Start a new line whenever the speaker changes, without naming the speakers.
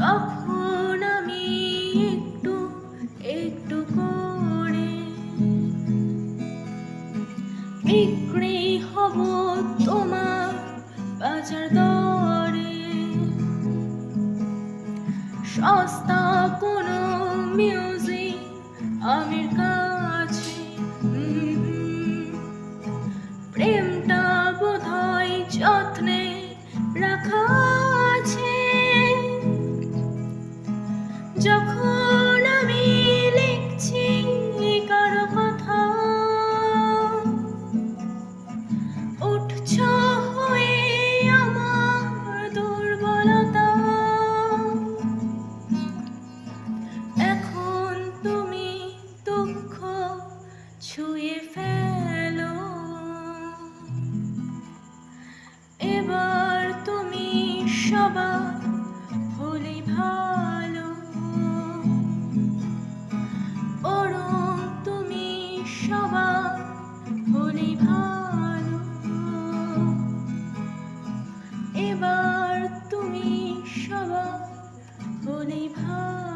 তখন আমি একটু একটু করে বিক্রি হব তোমার বাজার দরে। সস্তা কোনো মিউজিক আমির যখন আমি লিখছি কারও কথা উঠছ হয়ে আমার দুর্বলতা। এখন তুমি দুঃখ ছুঁয়ে ফেলো। এবার তুমি সবার সবার হলে ভালো। এবার তুমি সবার ভালো।